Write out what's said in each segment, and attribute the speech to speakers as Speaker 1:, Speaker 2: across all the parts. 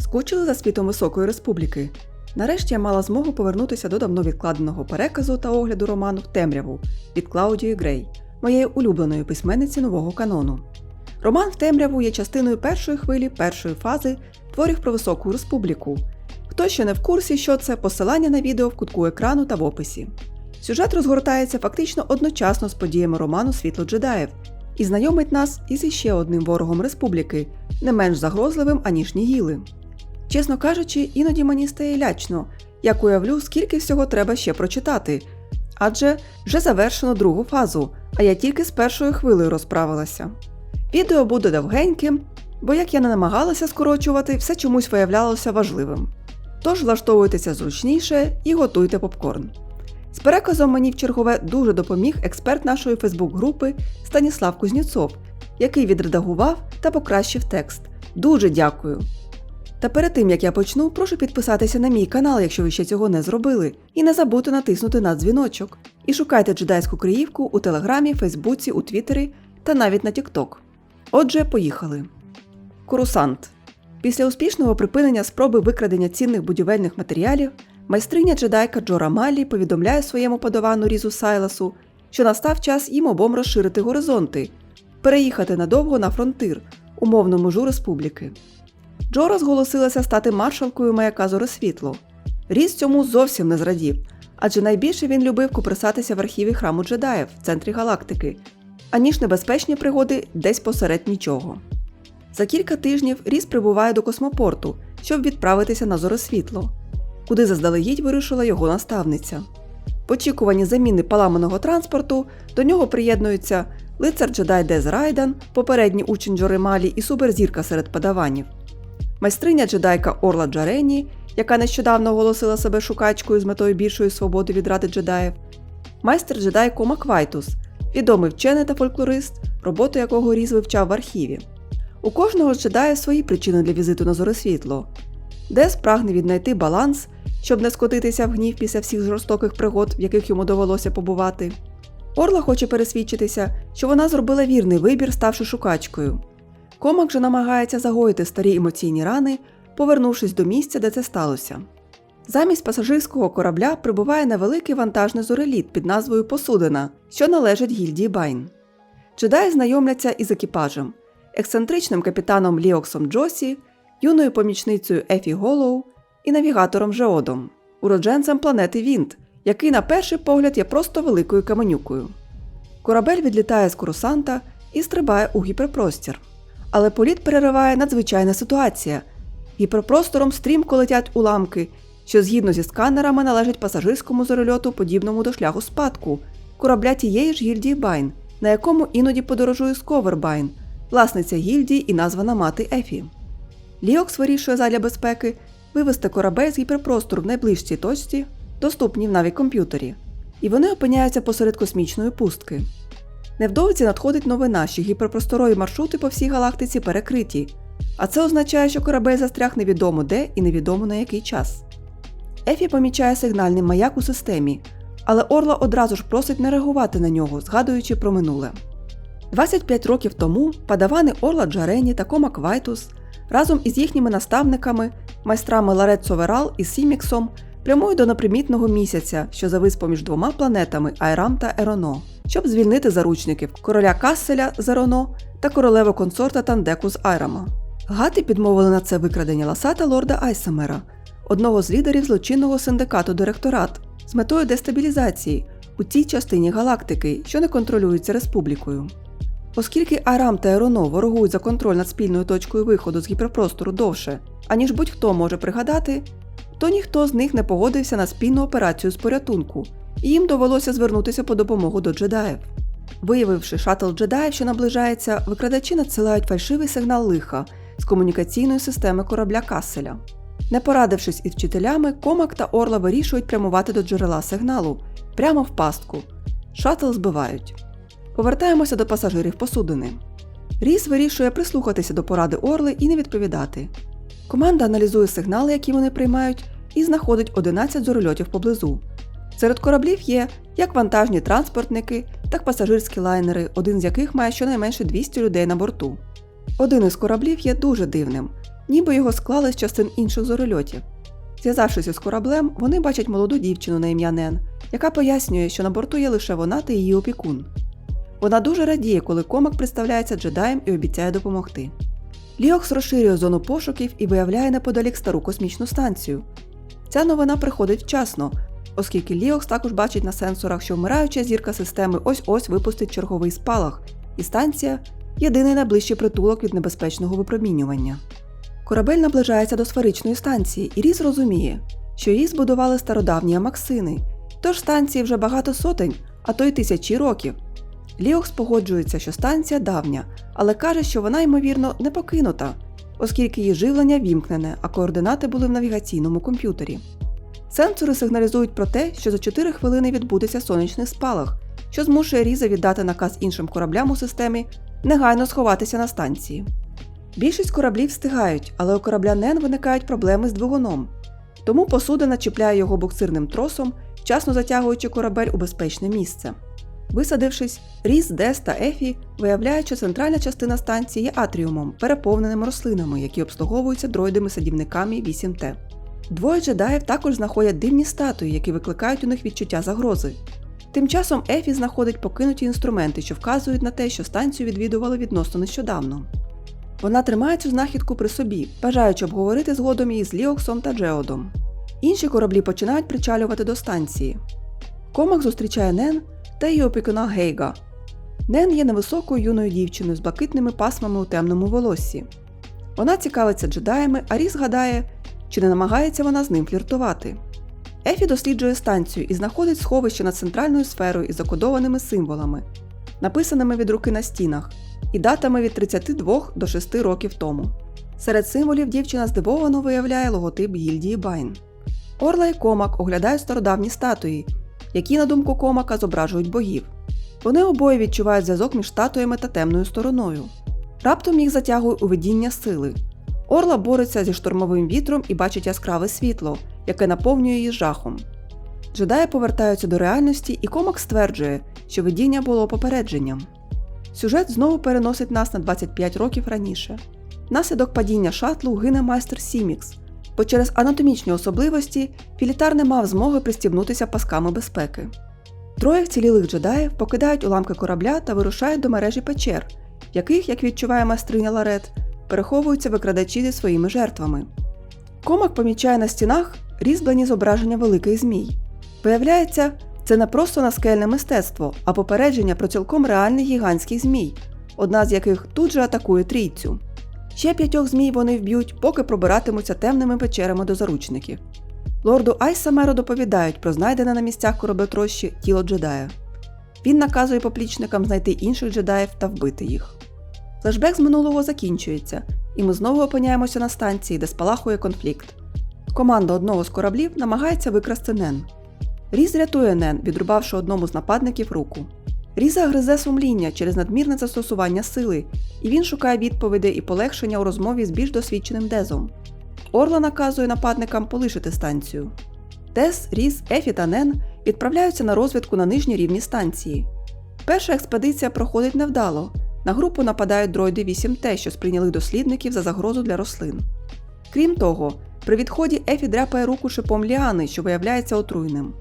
Speaker 1: Скучили за світом Високої Республіки. Нарешті я мала змогу повернутися до давно відкладеного переказу та огляду роману темряву від Клаудії Грей, моєї улюбленої письменниці нового канону. Роман в темряву є частиною першої хвилі першої фази творів про Високу Республіку. Хто ще не в курсі, що це посилання на відео в кутку екрану та в описі. Сюжет розгортається фактично одночасно з подіями роману Світло джедаїв і знайомить нас із іще одним ворогом республіки, не менш загрозливим, аніж Нігіли. Чесно кажучи, іноді мені стає лячно, як уявлю, скільки всього треба ще прочитати. Адже вже завершено другу фазу, а я тільки з першою хвилею розправилася. Відео буде довгеньким, бо як я не намагалася скорочувати, все чомусь виявлялося важливим. Тож влаштовуйтеся зручніше і готуйте попкорн. З переказом мені в чергове дуже допоміг експерт нашої Фейсбук-групи Станіслав Кузнєцов, який відредагував та покращив текст. Дуже дякую! Та перед тим як я почну, прошу підписатися на мій канал, якщо ви ще цього не зробили, і не забудьте натиснути на дзвіночок. І шукайте джедайську криївку у Телеграмі, Фейсбуці, у Твіттері та навіть на Тікток. Отже, поїхали. Курусант. Після успішного припинення спроби викрадення цінних будівельних матеріалів, майстриня джедайка Джора Малі повідомляє своєму подавану Різу Сайласу, що настав час їм обом розширити горизонти, переїхати надовго на фронтир, умовну межу республіки. Джора зголосилася стати маршалкою маяка Зоросвітло. Різ цьому зовсім не зрадів, адже найбільше він любив куприсатися в архіві храму джедаїв в центрі галактики, аніж небезпечні пригоди десь посеред нічого. За кілька тижнів Різ прибуває до космопорту, щоб відправитися на Зоросвітло, куди заздалегідь вирушила його наставниця. В очікуванні заміни поламаного транспорту до нього приєднуються лицар джедай Дез Райдан, попередній учень Джори Малі і суперзірка серед падаванів майстриня джедайка Орла Джарені, яка нещодавно оголосила себе шукачкою з метою більшої свободи від ради джедаїв, майстер джедай Кома Квайтус, відомий вчений та фольклорист, роботу якого Різ вивчав в архіві. У кожного з джедаїв свої причини для візиту на зоросвітло. Дес прагне віднайти баланс, щоб не скотитися в гнів після всіх жорстоких пригод, в яких йому довелося побувати. Орла хоче пересвідчитися, що вона зробила вірний вибір, ставши шукачкою. Комак же намагається загоїти старі емоційні рани, повернувшись до місця, де це сталося. Замість пасажирського корабля прибуває невеликий вантажний зореліт під назвою Посудина, що належить гільдії Байн. Джедаї знайомляться із екіпажем, ексцентричним капітаном Ліоксом Джосі, юною помічницею Ефі Голоу і навігатором Жеодом, уродженцем планети Вінт, який на перший погляд є просто великою каменюкою. Корабель відлітає з курсанта і стрибає у гіперпростір. Але політ перериває надзвичайна ситуація. Гіперпростором стрімко летять уламки, що згідно зі сканерами належать пасажирському зорольоту, подібному до шляху спадку, корабля тієї ж гільдії Байн, на якому іноді подорожує Сковер Байн, власниця гільдії і названа мати Ефі. Ліокс вирішує задля безпеки вивести корабель з гіперпростору в найближчій точці, доступній в навікомп'ютері, і вони опиняються посеред космічної пустки. Невдовзі надходить новина, що гіперпросторові маршрути по всій галактиці перекриті, а це означає, що корабель застряг невідомо де і невідомо на який час. Ефі помічає сигнальний маяк у системі, але Орла одразу ж просить не реагувати на нього, згадуючи про минуле. 25 років тому падавани Орла Джарені та Кома Квайтус разом із їхніми наставниками, майстрами Ларет Соверал і Сіміксом прямують до непримітного місяця, що завис поміж двома планетами Айрам та Ероно, щоб звільнити заручників короля Касселя з Ероно та королеву консорта Тандеку з Айрама. Гати підмовили на це викрадення ласата лорда Айсамера, одного з лідерів злочинного синдикату Директорат, з метою дестабілізації у цій частині галактики, що не контролюється республікою. Оскільки Айрам та Ероно ворогують за контроль над спільною точкою виходу з гіперпростору довше, аніж будь-хто може пригадати, то ніхто з них не погодився на спільну операцію з порятунку, і їм довелося звернутися по допомогу до джедаїв. Виявивши шатл джедаїв, що наближається, викрадачі надсилають фальшивий сигнал лиха з комунікаційної системи корабля Касселя. Не порадившись із вчителями, Комак та Орла вирішують прямувати до джерела сигналу прямо в пастку. Шатл збивають. Повертаємося до пасажирів посудини. Ріс вирішує прислухатися до поради Орли і не відповідати. Команда аналізує сигнали, які вони приймають, і знаходить 11 зорольотів поблизу. Серед кораблів є як вантажні транспортники, так пасажирські лайнери, один з яких має щонайменше 200 людей на борту. Один із кораблів є дуже дивним. ніби його склали з частин інших зорольотів. Зв'язавшись із кораблем, вони бачать молоду дівчину на ім'я Нен, яка пояснює, що на борту є лише вона та її опікун. Вона дуже радіє, коли комак представляється джедаєм і обіцяє допомогти. Ліокс розширює зону пошуків і виявляє неподалік стару космічну станцію. Ця новина приходить вчасно, оскільки Ліокс також бачить на сенсорах, що вмираюча зірка системи ось-ось випустить черговий спалах, і станція єдиний найближчий притулок від небезпечного випромінювання. Корабель наближається до сферичної станції, і Різ розуміє, що її збудували стародавні амаксини, тож станції вже багато сотень, а то й тисячі років. Ліокс погоджується, що станція давня, але каже, що вона, ймовірно, не покинута, оскільки її живлення вімкнене, а координати були в навігаційному комп'ютері. Сенсори сигналізують про те, що за 4 хвилини відбудеться сонячний спалах, що змушує Різа віддати наказ іншим кораблям у системі негайно сховатися на станції. Більшість кораблів встигають, але у корабля Нен виникають проблеми з двигуном. Тому посудина чіпляє його буксирним тросом, вчасно затягуючи корабель у безпечне місце. Висадившись, Різ, Дес та Ефі виявляють, що центральна частина станції є атріумом, переповненим рослинами, які обслуговуються дроїдами-садівниками 8Т. Двоє джедаїв також знаходять дивні статуї, які викликають у них відчуття загрози. Тим часом Ефі знаходить покинуті інструменти, що вказують на те, що станцію відвідували відносно нещодавно. Вона тримає цю знахідку при собі, бажаючи обговорити згодом її з Ліоксом та Джеодом. Інші кораблі починають причалювати до станції. Комак зустрічає Нен та її опікуна Гейга. Нен є невисокою юною дівчиною з блакитними пасмами у темному волоссі. Вона цікавиться джедаями, а Різ гадає, чи не намагається вона з ним фліртувати. Ефі досліджує станцію і знаходить сховище над центральною сферою із закодованими символами, написаними від руки на стінах, і датами від 32 до 6 років тому. Серед символів дівчина здивовано виявляє логотип гільдії Байн. Орла і Комак оглядають стародавні статуї, які, на думку Комака, зображують богів. Вони обоє відчувають зв'язок між статуями та темною стороною. Раптом їх затягує у видіння сили. Орла бореться зі штормовим вітром і бачить яскраве світло, яке наповнює її жахом. Джедаї повертаються до реальності, і комак стверджує, що видіння було попередженням. Сюжет знову переносить нас на 25 років раніше. Внаслідок падіння шатлу гине майстер Сімікс, бо через анатомічні особливості Філітар не мав змоги пристібнутися пасками безпеки. Троє вцілілих джедаїв покидають уламки корабля та вирушають до мережі печер, яких, як відчуває майстриня Ларет, переховуються викрадачі зі своїми жертвами. Комак помічає на стінах різьблені зображення великих змій. Виявляється, це не просто наскельне мистецтво, а попередження про цілком реальний гігантський змій, одна з яких тут же атакує трійцю. Ще п'ятьох змій вони вб'ють, поки пробиратимуться темними печерами до заручників. Лорду Айсамеру доповідають про знайдене на місцях кораблетрощі тіло джедая. Він наказує поплічникам знайти інших джедаїв та вбити їх. Флешбек з минулого закінчується, і ми знову опиняємося на станції, де спалахує конфлікт. Команда одного з кораблів намагається викрасти Нен. Різ рятує Нен, відрубавши одному з нападників руку. Різа гризе сумління через надмірне застосування сили, і він шукає відповідей і полегшення у розмові з більш досвідченим Дезом. Орла наказує нападникам полишити станцію. Дез, Різ, Ефі та Нен відправляються на розвідку на нижні рівні станції. Перша експедиція проходить невдало. На групу нападають дроїди 8Т, що сприйняли дослідників за загрозу для рослин. Крім того, при відході Ефі дряпає руку шипом ліани, що виявляється отруйним.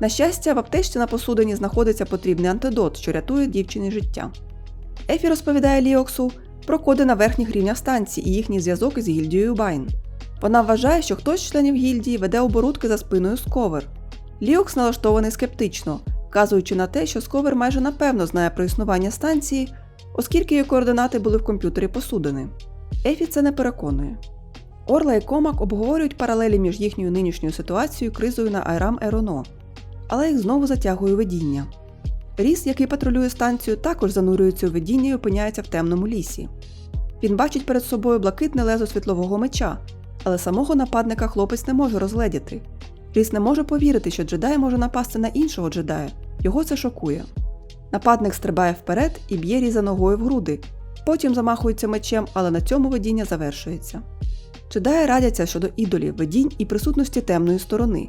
Speaker 1: На щастя, в аптечці на посудині знаходиться потрібний антидот, що рятує дівчині життя. Ефі розповідає Ліоксу про коди на верхніх рівнях станції і їхній зв'язок із гільдією Байн. Вона вважає, що хтось з членів гільдії веде оборудки за спиною Сковер. Ліокс налаштований скептично, вказуючи на те, що Сковер майже напевно знає про існування станції, оскільки її координати були в комп'ютері посудини. Ефі це не переконує. Орла і Комак обговорюють паралелі між їхньою нинішньою ситуацією кризою на Айрам Ероно, але їх знову затягує видіння. Ріс, який патрулює станцію, також занурюється у видіння і опиняється в темному лісі. Він бачить перед собою блакитне лезо світлового меча, але самого нападника хлопець не може розгледіти. Ріс не може повірити, що джедай може напасти на іншого джедая. Його це шокує. Нападник стрибає вперед і б'є різа ногою в груди, потім замахується мечем, але на цьому видіння завершується. Джедаї радяться щодо ідолів, видінь і присутності темної сторони.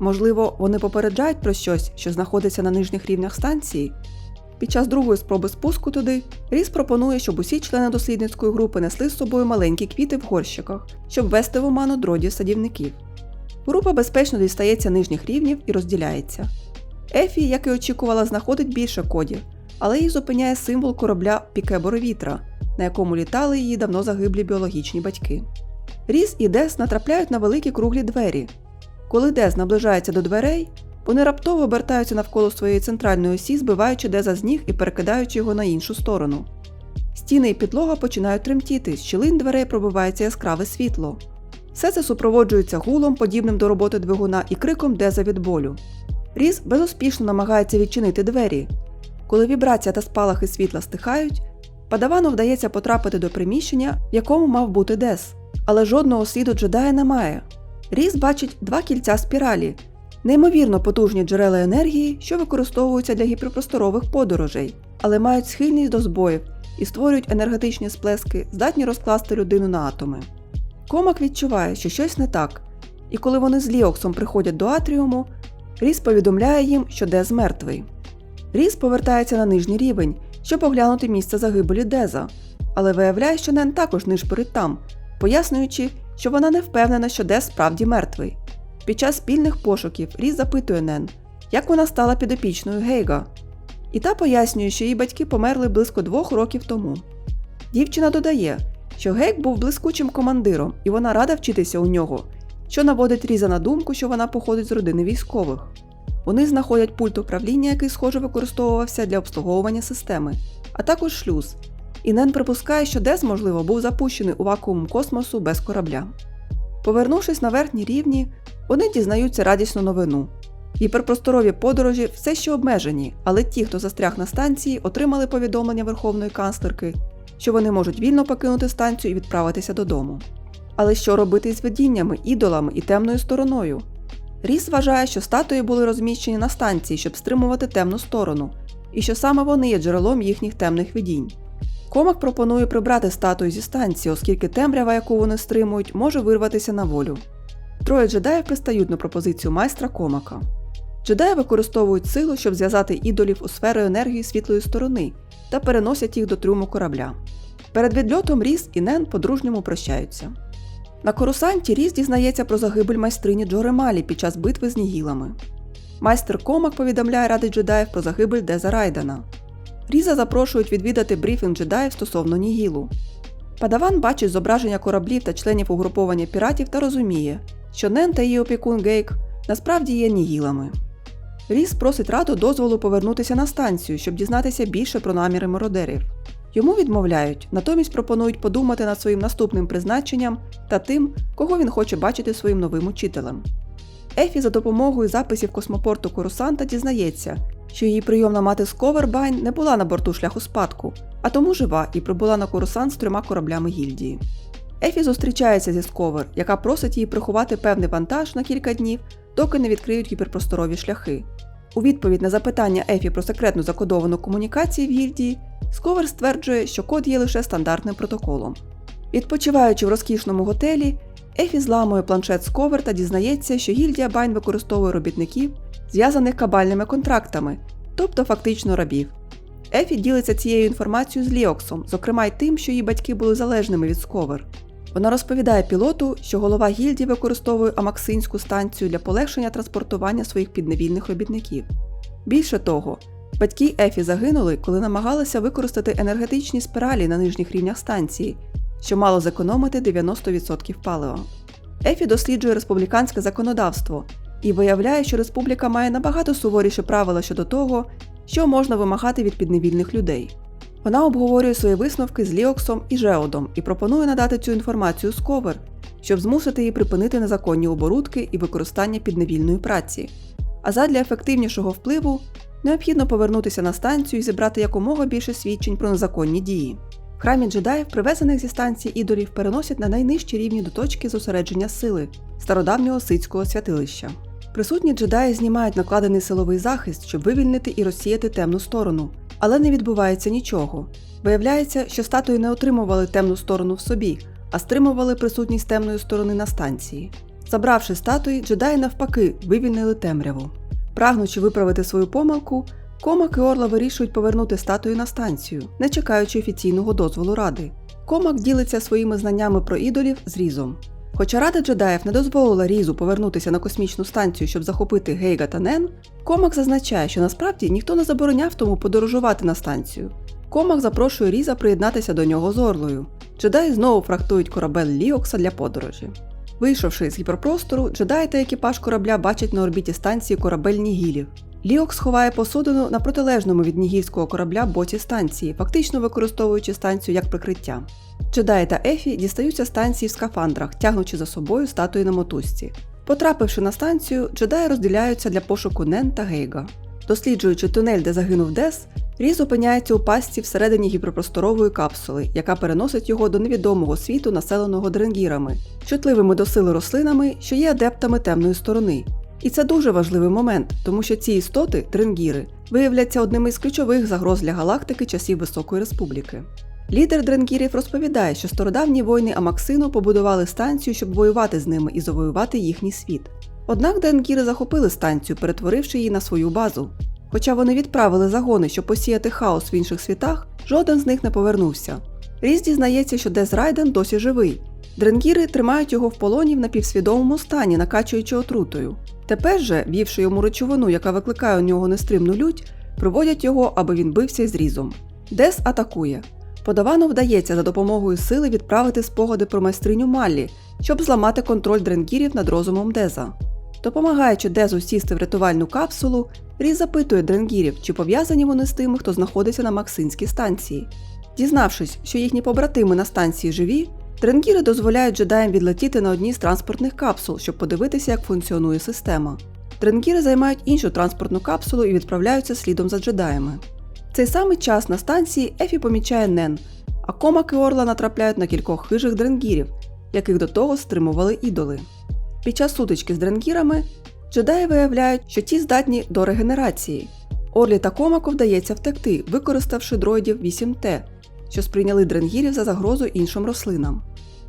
Speaker 1: Можливо, вони попереджають про щось, що знаходиться на нижніх рівнях станції. Під час другої спроби спуску туди Ріс пропонує, щоб усі члени дослідницької групи несли з собою маленькі квіти в горщиках, щоб ввести в оману дродів садівників. Група безпечно дістається нижніх рівнів і розділяється. Ефі, як і очікувала, знаходить більше кодів, але її зупиняє символ корабля Піке Боровітра, на якому літали її давно загиблі біологічні батьки. Ріс і Дес натрапляють на великі круглі двері. Коли Дес наближається до дверей, вони раптово обертаються навколо своєї центральної осі, збиваючи Деза з ніг і перекидаючи його на іншу сторону. Стіни і підлога починають тремтіти, з щілин дверей пробивається яскраве світло. Все це супроводжується гулом, подібним до роботи двигуна, і криком Деза від болю. Різ безуспішно намагається відчинити двері. Коли вібрація та спалахи світла стихають, Падавану вдається потрапити до приміщення, в якому мав бути Дес, але жодного сліду джедая немає. Різ бачить два кільця спіралі, неймовірно потужні джерела енергії, що використовуються для гіперпросторових подорожей, але мають схильність до збоїв і створюють енергетичні сплески, здатні розкласти людину на атоми. Комак відчуває, що щось не так, і коли вони з Ліоксом приходять до атріуму, Різ повідомляє їм, що Дез мертвий. Різ повертається на нижній рівень, щоб оглянути місце загибелі Деза, але виявляє, що Нен також нишпорить там, пояснюючи, що вона не впевнена, що Дез справді мертвий. Під час спільних пошуків Різ запитує Нен, як вона стала підопічною Гейга. І та пояснює, що її батьки померли близько двох років тому. Дівчина додає, що Гейк був блискучим командиром, і вона рада вчитися у нього, що наводить Різа на думку, що вона походить з родини військових. Вони знаходять пульт управління, який, схоже, використовувався для обслуговування системи, а також шлюз. І Нен припускає, що Дес, можливо, був запущений у вакуум космосу без корабля. Повернувшись на верхні рівні, вони дізнаються радісну новину. Гіперпросторові подорожі все ще обмежені, але ті, хто застряг на станції, отримали повідомлення Верховної канцлерки, що вони можуть вільно покинути станцію і відправитися додому. Але що робити з видіннями, ідолами і темною стороною? Ріс вважає, що статуї були розміщені на станції, щоб стримувати темну сторону, і що саме вони є джерелом їхніх темних видінь. Комак пропонує прибрати статую зі станції, оскільки темрява, яку вони стримують, може вирватися на волю. Троє джедаїв пристають на пропозицію майстра Комака. Джедаї використовують силу, щоб зв'язати ідолів у сферу енергії світлої сторони та переносять їх до трюму корабля. Перед відльотом Ріс і Нен по-дружньому прощаються. На Корусанті Ріс дізнається про загибель майстрині Джоремалі під час битви з Нігілами. Майстер Комак повідомляє ради джедаїв про загибель Деза Райдена. Різа запрошують відвідати брифінг джедаїв стосовно Нігілу. Падаван бачить зображення кораблів та членів угруповання піратів та розуміє, що Нен та її опікун Гейк насправді є Нігілами. Ріс просить раду дозволу повернутися на станцію, щоб дізнатися більше про наміри мародерів. Йому відмовляють, натомість пропонують подумати над своїм наступним призначенням та тим, кого він хоче бачити своїм новим учителем. Ефі за допомогою записів космопорту Корусанта дізнається, що її прийомна мати Сковербайн не була на борту шляху спадку, а тому жива і прибула на Корусант з трьома кораблями гільдії. Ефі зустрічається зі Сковер, яка просить її приховати певний вантаж на кілька днів, доки не відкриють гіперпросторові шляхи. У відповідь на запитання Ефі про секретну закодовану комунікацію в гільдії, Сковер стверджує, що код є лише стандартним протоколом. Відпочиваючи в розкішному готелі, Ефі зламує планшет Сковер та дізнається, що гільдія Байн використовує робітників, зв'язаних кабальними контрактами, тобто фактично рабів. Ефі ділиться цією інформацією з Ліоксом, зокрема й тим, що її батьки були залежними від Сковер. Вона розповідає пілоту, що голова гільдії використовує Амаксинську станцію для полегшення транспортування своїх підневільних робітників. Більше того, батьки Ефі загинули, коли намагалися використати енергетичні спіралі на нижніх рівнях станції, що мало зекономити 90% палива. Ефі досліджує республіканське законодавство і виявляє, що республіка має набагато суворіші правила щодо того, що можна вимагати від підневільних людей. Вона обговорює свої висновки з Ліоксом і Жеодом і пропонує надати цю інформацію Сковер, щоб змусити її припинити незаконні оборудки і використання підневільної праці. А задля ефективнішого впливу необхідно повернутися на станцію і зібрати якомога більше свідчень про незаконні дії. В храмі джедаїв, привезених зі станції ідолів, переносять на найнижчі рівні до точки зосередження сили стародавнього сицького святилища. Присутні джедаї знімають накладений силовий захист, щоб вивільнити і розсіяти темну сторону, але не відбувається нічого. Виявляється, що статуї не отримували темну сторону в собі, а стримували присутність темної сторони на станції. Забравши статуї, джедаї навпаки вивільнили темряву. Прагнучи виправити свою помилку, Комак і Орла вирішують повернути статую на станцію, не чекаючи офіційного дозволу ради. Комак ділиться своїми знаннями про ідолів з Різом. Хоча Рада джедаїв не дозволила Різу повернутися на космічну станцію, щоб захопити Гейга та Нен, Комак зазначає, що насправді ніхто не забороняв тому подорожувати на станцію. Комак запрошує Різа приєднатися до нього з Орлою. Джедаї знову фрахтують корабель Ліокса для подорожі. Вийшовши з гіперпростору, джедаї та екіпаж корабля бачать на орбіті станції корабель Нігілів. Ліокс ховає посудину на протилежному від нігільського корабля боці станції, фактично використовуючи станцію як прикриття. Джедаї та Ефі дістаються станції в скафандрах, тягнучи за собою статуї на мотузці. Потрапивши на станцію, джедаї розділяються для пошуку Нен та Гейга. Досліджуючи тунель, де загинув Дес, Різ опиняється у пастці всередині гіперпросторової капсули, яка переносить його до невідомого світу, населеного дренгірами, чутливими до сили рослинами, що є адептами темної сторони. І це дуже важливий момент, тому що ці істоти, дренгіри, виявляться одними із ключових загроз для галактики часів Високої Республіки. Лідер дренгірів розповідає, що стародавні воїни Амаксину побудували станцію, щоб воювати з ними і завоювати їхній світ. Однак дренгіри захопили станцію, перетворивши її на свою базу. Хоча вони відправили загони, щоб посіяти хаос в інших світах, жоден з них не повернувся. Різ дізнається, що Дез Райден досі живий. Дренгіри тримають його в полоні в напівсвідомому стані, накачуючи отрутою. Тепер же, вівши йому речовину, яка викликає у нього нестримну лють, проводять його, аби він бився із різом. Дес атакує. Подавану вдається за допомогою сили відправити спогади про майстриню Маллі, щоб зламати контроль дренгірів над розумом Деза. Допомагаючи Дезу сісти в рятувальну капсулу, Різ запитує дренгірів, чи пов'язані вони з тими, хто знаходиться на Максинській станції. Дізнавшись, що їхні побратими на станції живі, дренгіри дозволяють джедаям відлетіти на одній з транспортних капсул, щоб подивитися, як функціонує система. Дренгіри займають іншу транспортну капсулу і відправляються слідом за джедаями. Цей самий час на станції Ефі помічає Нен, а Комак і Орла натрапляють на кількох хижих дренгірів, яких до того стримували ідоли. Під час сутички з дренгірами джедаї виявляють, що ті здатні до регенерації. Орлі та Комаку вдається втекти, використавши дроїдів 8Т, що сприйняли дренгірів за загрозу іншим рослинам.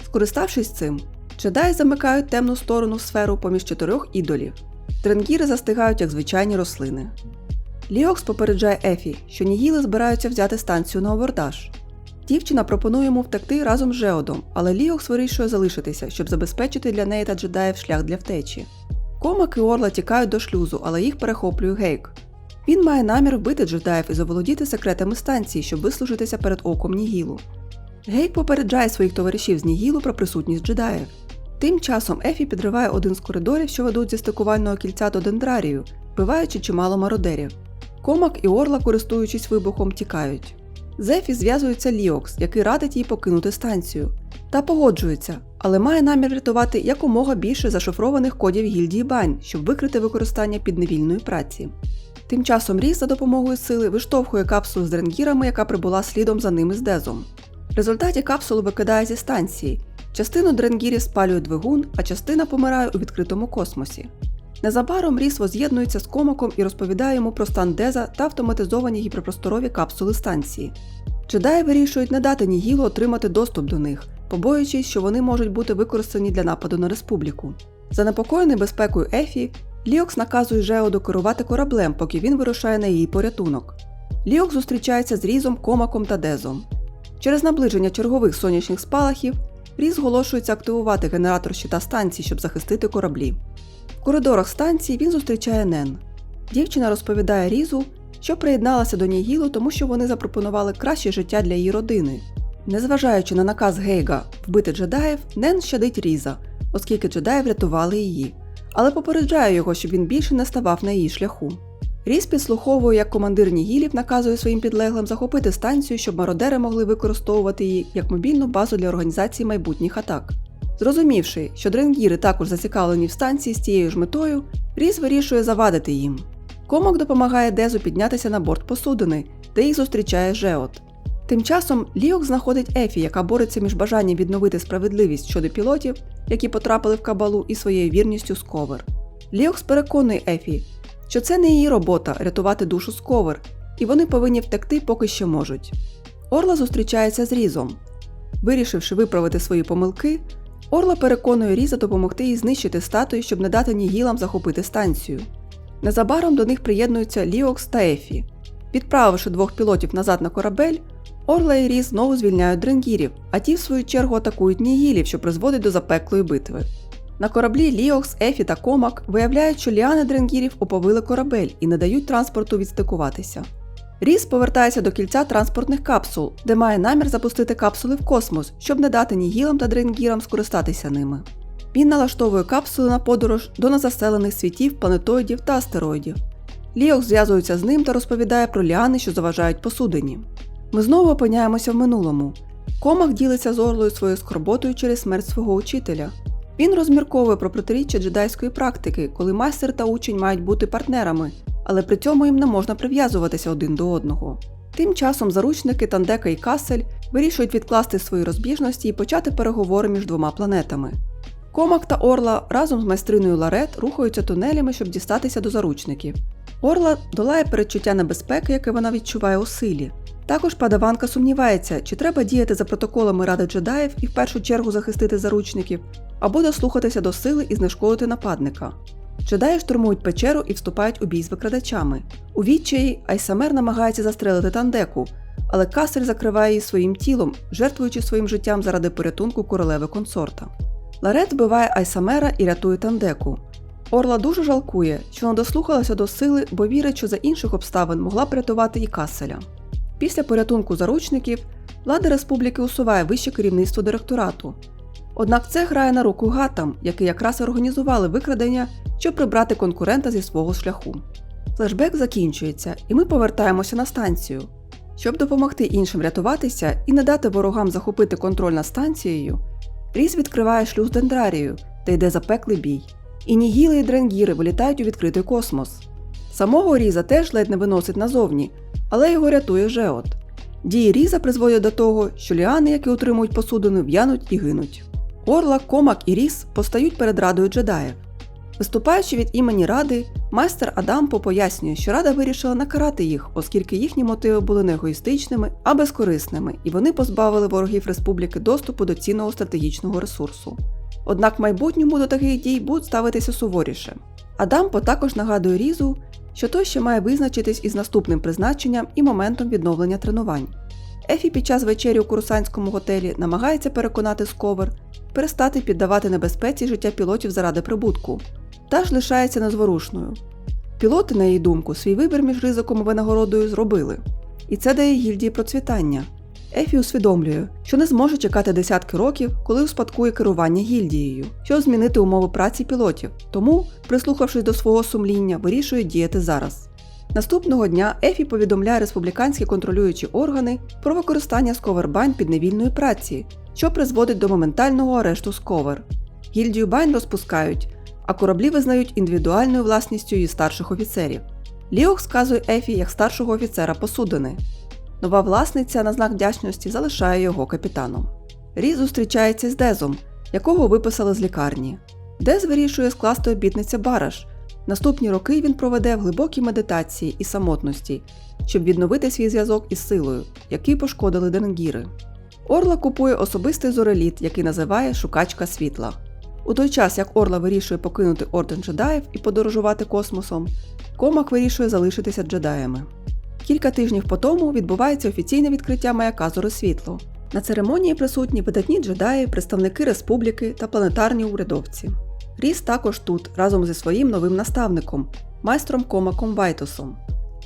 Speaker 1: Скориставшись цим, джедаї замикають темну сторону сферу поміж чотирьох ідолів. Дренгіри застигають як звичайні рослини. Ліокс попереджає Ефі, що Нігіли збираються взяти станцію на абордаж. Дівчина пропонує йому втекти разом з Жеодом, але Ліокс вирішує залишитися, щоб забезпечити для неї та джедаїв шлях для втечі. Комак і Орла тікають до шлюзу, але їх перехоплює Гейк. Він має намір вбити джедаїв і заволодіти секретами станції, щоб вислужитися перед оком Нігілу. Гейк попереджає своїх товаришів з Нігілу про присутність джедаїв. Тим часом Ефі підриває один з коридорів, що ведуть зі стикувального кільця до дендрарію, вбиваючи чимало мародерів. Комак і Орла, користуючись вибухом, тікають. З Ефі зв'язується Ліокс, який радить їй покинути станцію. Та погоджується, але має намір рятувати якомога більше зашифрованих кодів гільдії Бань, щоб викрити використання підневільної праці. Тим часом Ріс за допомогою сили виштовхує капсулу з дренгірами, яка прибула слідом за ними з Дезом. В результаті капсулу викидає зі станції. Частину дренгірів спалює двигун, а частина помирає у відкритому космосі. Незабаром Ріс воз'єднується з комаком і розповідає йому про стан Деза та автоматизовані гіперпросторові капсули станції. Джедаї вирішують не дати Нігілу отримати доступ до них, побоюючись, що вони можуть бути використані для нападу на республіку. Занепокоєний безпекою Ефі, Ліокс наказує Жеоду керувати кораблем, поки він вирушає на її порятунок. Ліокс зустрічається з Різом, Комаком та Дезом. Через наближення чергових сонячних спалахів Різ зголошується активувати генератор щита станції, щоб захистити кораблі. В коридорах станції він зустрічає Нен. Дівчина розповідає Різу, що приєдналася до Нігілу, тому що вони запропонували краще життя для її родини. Незважаючи на наказ Гейга вбити джедаїв, Нен щадить Різа, оскільки джедаї врятували її, але попереджає його, щоб він більше не ставав на її шляху. Різ підслуховує, як командир Нігілів наказує своїм підлеглим захопити станцію, щоб мародери могли використовувати її як мобільну базу для організації майбутніх атак. Зрозумівши, що дренгіри також зацікавлені в станції з тією ж метою, Різ вирішує завадити їм. Комок допомагає Дезу піднятися на борт посудини, де їх зустрічає Жеот. Тим часом Ліок знаходить Ефі, яка бореться між бажанням відновити справедливість щодо пілотів, які потрапили в кабалу, і своєю вірністю з ковер. Ліокс переконує Ефі, що це не її робота рятувати душу з ковер, і вони повинні втекти поки що можуть. Орла зустрічається з Різом. Вирішивши виправити свої помилки, Орла переконує Різа допомогти їй знищити статую, щоб не дати Нігілам захопити станцію. Незабаром до них приєднуються Ліокс та Ефі. Відправивши двох пілотів назад на корабель, Орла і Ріс знову звільняють дренгірів, а ті, в свою чергу, атакують нігілів, що призводить до запеклої битви. На кораблі Ліокс, Ефі та Комак виявляють, що ліани дренгірів оповили корабель і не дають транспорту відстикуватися. Ріс повертається до кільця транспортних капсул, де має намір запустити капсули в космос, щоб не дати нігілам та дренгірам скористатися ними. Він налаштовує капсули на подорож до незаселених світів, планетоїдів та астероїдів. Ліокс зв'язується з ним та розповідає про ліани, що заважають посудині. Ми знову опиняємося в минулому. Комах ділиться з Орлою своєю скорботою через смерть свого учителя. Він розмірковує про протиріччя джедайської практики, коли майстер та учень мають бути партнерами, але при цьому їм не можна прив'язуватися один до одного. Тим часом заручники Тандека і Касель вирішують відкласти свої розбіжності і почати переговори між двома планетами. Комак та Орла разом з майстриною Ларет рухаються тунелями, щоб дістатися до заручників. Орла долає передчуття небезпеки, яке вона відчуває у силі. Також падаванка сумнівається, чи треба діяти за протоколами Ради джедаїв і в першу чергу захистити заручників, або дослухатися до сили і знешкодити нападника. Джедаї штурмують печеру і вступають у бій з викрадачами. У відчаї Айсамер намагається застрелити Тандеку, але Касель закриває її своїм тілом, жертвуючи своїм життям заради порятунку королеви консорта. Ларет вбиває Айсамера і рятує Тандеку. Орла дуже жалкує, що не дослухалася до сили, бо вірить, що за інших обставин могла б рятувати і Каселя. Після порятунку заручників влада республіки усуває вище керівництво директорату. Однак це грає на руку гатам, які якраз організували викрадення, щоб прибрати конкурента зі свого шляху. Флешбек закінчується, і ми повертаємося на станцію. Щоб допомогти іншим рятуватися і не дати ворогам захопити контроль над станцією, Різ відкриває шлюз Дендрарію, та йде запеклий бій. І Нігіли і Дренгіри вилітають у відкритий космос. Самого Різа теж ледь не виносить назовні, але його рятує Жеот. Дії Різа призводять до того, що ліани, які утримують посудину, в'януть і гинуть. Орла, Комак і Різ постають перед радою джедаїв. Виступаючи від імені Ради, майстер Адампо пояснює, що Рада вирішила накарати їх, оскільки їхні мотиви були не егоїстичними, а безкорисними, і вони позбавили ворогів республіки доступу до цінного стратегічного ресурсу. Однак в майбутньому до таких дій будуть ставитися суворіше. Адампо також нагадує Різу, що той ще має визначитись із наступним призначенням і моментом відновлення тренувань. Ефі під час вечері у Курусанському готелі намагається переконати Сковер перестати піддавати небезпеці життя пілотів заради прибутку, та ж лишається незворушною. Пілоти, на її думку, свій вибір між ризиком і винагородою зробили, і це дає гільдії процвітання. Ефі усвідомлює, що не зможе чекати десятки років, коли успадкує керування гільдією, щоб змінити умови праці пілотів, тому, прислухавшись до свого сумління, вирішує діяти зараз. Наступного дня Ефі повідомляє республіканські контролюючі органи про використання сковербань підневільної праці, що призводить до моментального арешту сковер. Гільдію бань розпускають, а кораблі визнають індивідуальною власністю її старших офіцерів. Ліох сказує Ефі як старшого офіцера посудини. Нова власниця на знак вдячності залишає його капітаном. Рі зустрічається з Дезом, якого виписали з лікарні. Дез вирішує скласти обітниця Бараш. Наступні роки він проведе в глибокій медитації і самотності, щоб відновити свій зв'язок із силою, який пошкодили Денгіри. Орла купує особистий зореліт, який називає Шукачка світла. У той час, як Орла вирішує покинути орден джедаїв і подорожувати космосом, Комак вирішує залишитися джедаями. Кілька тижнів по тому відбувається офіційне відкриття маяка Зоросвітло. На церемонії присутні видатні джедаї, представники республіки та планетарні урядовці. Ріс також тут разом зі своїм новим наставником, майстром Комаком Вайтосом.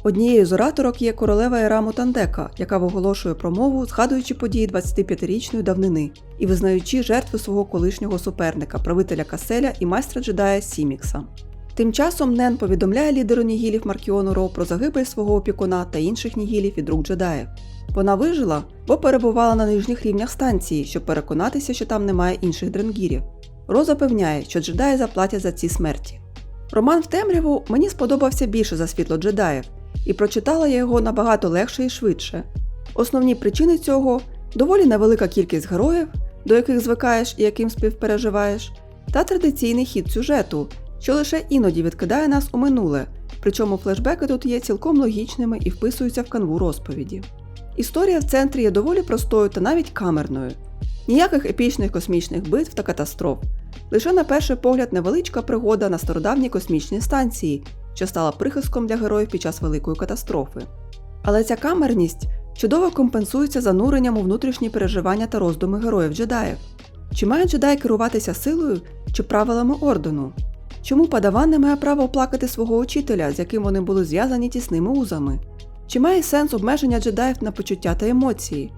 Speaker 1: Однією з ораторок є королева Ераму Тандека, яка виголошує промову, згадуючи події 25-річної давнини і визнаючи жертви свого колишнього суперника, правителя Каселя і майстра джедая Сімікса. Тим часом Нен повідомляє лідеру нігілів Маркіону Ро про загибель свого опікуна та інших нігілів від рук джедаїв. Вона вижила, бо перебувала на нижніх рівнях станції, щоб переконатися, що там немає інших дренгірів. Ро запевняє, що джедаї заплатять за ці смерті. Роман в темряву мені сподобався більше за світло джедаїв, і прочитала я його набагато легше і швидше. Основні причини цього доволі невелика кількість героїв, до яких звикаєш і яким співпереживаєш, та традиційний хід сюжету, що лише іноді відкидає нас у минуле, причому флешбеки тут є цілком логічними і вписуються в канву розповіді. Історія в центрі є доволі простою та навіть камерною. Ніяких епічних космічних битв та катастроф, лише на перший погляд невеличка пригода на стародавній космічній станції, що стала прихистком для героїв під час великої катастрофи. Але ця камерність чудово компенсується зануренням у внутрішні переживання та роздуми героїв джедаїв. Чи має джедай керуватися силою чи правилами ордену? Чому падаван не має права оплакати свого учителя, з яким вони були зв'язані тісними узами? Чи має сенс обмеження джедаїв на почуття та емоції?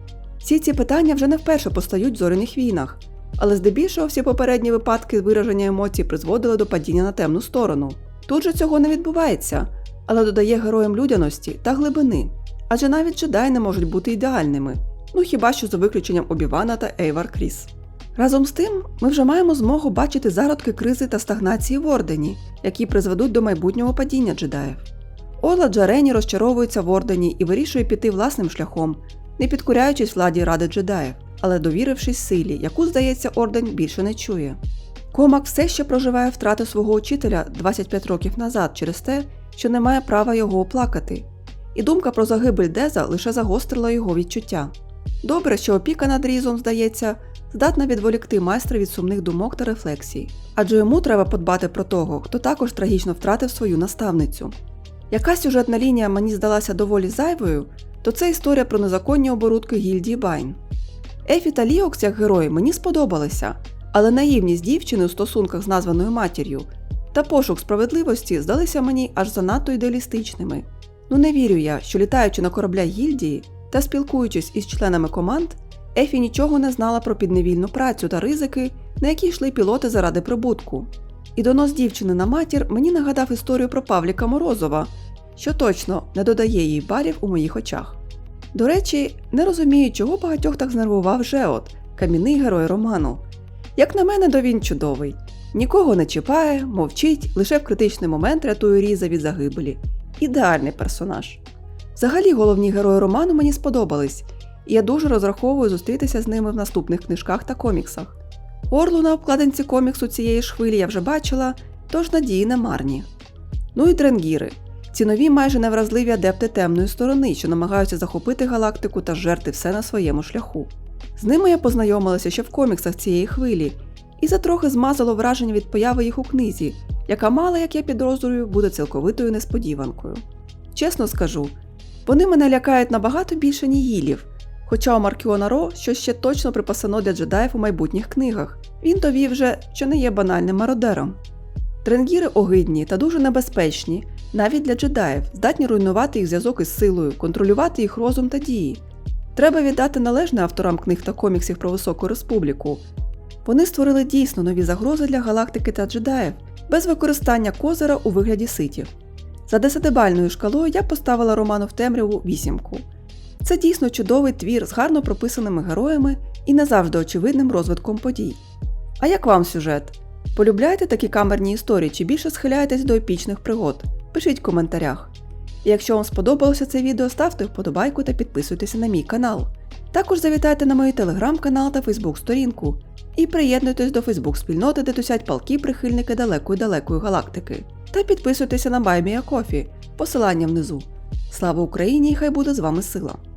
Speaker 1: Всі ці питання вже не вперше постають в зоряних війнах, але здебільшого всі попередні випадки вираження емоцій призводили до падіння на темну сторону. Тут же цього не відбувається, але додає героям людяності та глибини. Адже навіть джедаї не можуть бути ідеальними, ну хіба що за виключенням Обівана та Ейвар Кріс. Разом з тим, ми вже маємо змогу бачити зародки кризи та стагнації в Ордені, які призведуть до майбутнього падіння джедаїв. Орла Джарені розчаровується в Ордені і вирішує піти власним шляхом, не підкоряючись владі ради джедаїв, але довірившись силі, яку, здається, Орден більше не чує. Комак все ще проживає втрату свого учителя 25 років назад через те, що не має права його оплакати. І думка про загибель Деза лише загострила його відчуття. Добре, що опіка над різом, здається, здатна відволікти майстра від сумних думок та рефлексій, адже йому треба подбати про того, хто також трагічно втратив свою наставницю. Яка сюжетна лінія мені здалася доволі зайвою, то це історія про незаконні оборудки гільдії Байн. Ефі та Ліокс як герої мені сподобалися, але наївність дівчини у стосунках з названою матір'ю та пошук справедливості здалися мені аж занадто ідеалістичними. Ну не вірю я, що літаючи на кораблях гільдії та спілкуючись із членами команд, Ефі нічого не знала про підневільну працю та ризики, на які йшли пілоти заради прибутку. І донос дівчини на матір мені нагадав історію про Павліка Морозова, що точно не додає їй балів у моїх очах. До речі, не розумію, чого багатьох так знервував Жеот, кам'яний герой роману. Як на мене, то він чудовий. Нікого не чіпає, мовчить, лише в критичний момент рятує Різа від загибелі. Ідеальний персонаж. Взагалі, головні герої роману мені сподобались, і я дуже розраховую зустрітися з ними в наступних книжках та коміксах. Орлу на обкладинці коміксу цієї ж хвилі я вже бачила, тож надії не марні. Ну і дренгіри. Ці нові майже невразливі адепти темної сторони, що намагаються захопити галактику та жерти все на своєму шляху. З ними я познайомилася ще в коміксах цієї хвилі, і затрохи змазало враження від появи їх у книзі, яка мала, як я підозрюю, буде цілковитою несподіванкою. Чесно скажу, вони мене лякають набагато більше нігілів, хоча у Маркіона Ро щось ще точно припасено для джедаїв у майбутніх книгах. Він довів вже, що не є банальним мародером. Тренгіри огидні та дуже небезпечні, навіть для джедаїв, здатні руйнувати їх зв'язок із силою, контролювати їх розум та дії. Треба віддати належне авторам книг та коміксів про Високу Республіку. Вони створили дійсно нові загрози для галактики та джедаїв без використання козира у вигляді ситів. За десятибальною шкалою я поставила роману в темряву вісімку. Це дійсно чудовий твір з гарно прописаними героями і не завжди очевидним розвитком подій. А як вам сюжет? Полюбляєте такі камерні історії чи більше схиляєтесь до епічних пригод? Пишіть в коментарях. Якщо вам сподобалося це відео, ставте вподобайку та підписуйтеся на мій канал. Також завітайте на мій телеграм-канал та фейсбук-сторінку і приєднуйтесь до фейсбук-спільноти, де тусять палки прихильники далекої далекої галактики. Та підписуйтеся на BuyMeACoffee, посилання внизу. Слава Україні і хай буде з вами сила!